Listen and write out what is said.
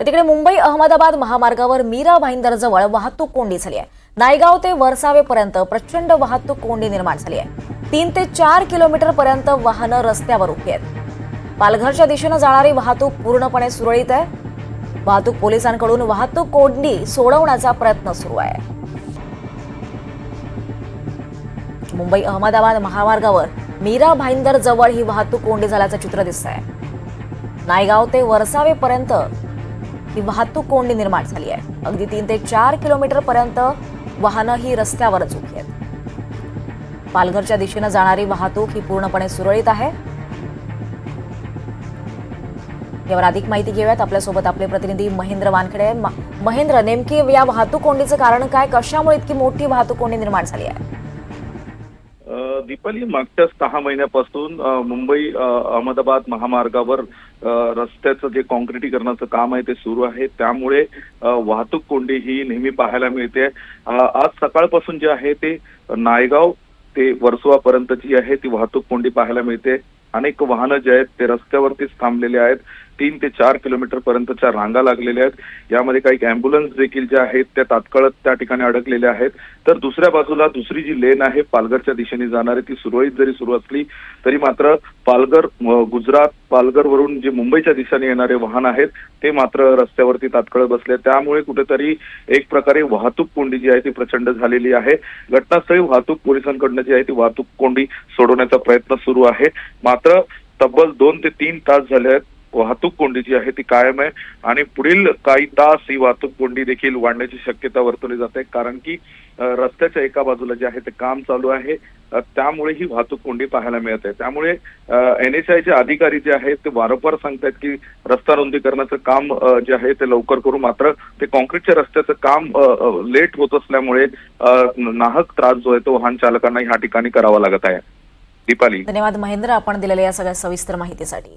तर तिकडे मुंबई अहमदाबाद महामार्गावर मीरा भाईंदर जवळ वाहतूक कोंडी झाली आहे. नायगाव ते वरसावेपर्यंत प्रचंड वाहतूक कोंडी निर्माण झाली आहे. तीन ते चार किलोमीटर पर्यंत वाहनं रस्त्यावर उभी आहेत. पालघरच्या दिशेनं जाणारी वाहतूक पूर्णपणे सुरळीत आहे. वाहतूक पोलिसांकडून वाहतूक कोंडी सोडवण्याचा प्रयत्न सुरू आहे. मुंबई अहमदाबाद महामार्गावर मीरा भाईंदर जवळ ही वाहतूक कोंडी झाल्याचं चित्र दिसत आहे नायगाव ते वरसावेपर्यंत ही वाहतूक कोंडी निर्माण झाली आहे. अगदी तीन ते चार किलोमीटर पर्यंत वाहनं ही रस्त्यावरच उभी आहेत. पालघरच्या दिशेनं जाणारी वाहतूक ही पूर्णपणे सुरळीत आहे. यावर अधिक माहिती घेऊयात. आपल्यासोबत आपले प्रतिनिधी महेंद्र वानखडे. महेंद्र नेमकी या वाहतूक कोंडीचं कारण काय? कशामुळे इतकी मोठी वाहतूक कोंडी निर्माण झाली आहे? दीपाली मागच्या सहा महिन्यापासून मुंबई अहमदाबाद महामार्गावर रस्त्याचं जे कॉन्क्रिटीकरणाचं काम आहे ते सुरू आहे. त्यामुळे वाहतूक कोंडी ही नेहमी पाहायला मिळते. आज सकाळपासून जे आहे ते नायगाव ते वर्सोवापर्यंत जी आहे ती वाहतूक कोंडी पाहायला मिळते. अनेक वाहनं जे आहेत ते रस्त्यावरतीच थांबलेले आहेत. तीन ते चार किलोमीटर पर्यंतच्या रांगा लागलेल्या आहेत. यामध्ये काही अँब्युलन्स देखील ज्या आहेत त्या तात्काळ त्या ठिकाणी अडकलेल्या आहेत. तर दुसऱ्या बाजूला दुसरी जी लेन आहे पालघरच्या दिशेने जाणारी ती सुरळीत जरी सुरू असली तरी मात्र पालघर गुजरात पालघरवरून जे मुंबईच्या दिशेने येणारे वाहन आहेत ते मात्र रस्त्यावरती तात्काळ बसले त्यामुळे कुठेतरी एक प्रकारे वाहतूक कोंडी जी आहे ती प्रचंड झालेली आहे. घटनास्थळी वाहतूक पोलिसांकडनं जी आहे ती वाहतूक कोंडी सोडवण्याचा प्रयत्न सुरू आहे. मात्र तब्बल दोन ते तीन तास झाले आहेत. वाहतूक कोंडी जी आहे ती कायम आहे. आणि पुढील काही तास ही वाहतूक कोंडी देखील वाढण्याची शक्यता वर्तवली जाते. कारण की रस्त्याच्या एका बाजूला जे आहे ते काम चालू आहे. त्यामुळे ही वाहतूक कोंडी पाहायला मिळत आहे. त्यामुळे एन एच आयचे अधिकारी जे आहेत ते वारंवार सांगतायत की रस्ता रुंदीकरणाचं काम जे आहे ते लवकर करू. मात्र ते कॉन्क्रीटच्या रस्त्याचं काम लेट होत असल्यामुळे नाहक त्रास जो आहे तो वाहन चालकांना ह्या ठिकाणी करावा लागत आहे. दीपाली. धन्यवाद महेंद्र. आपण दिलेल्या या सगळ्या सविस्तर माहितीसाठी.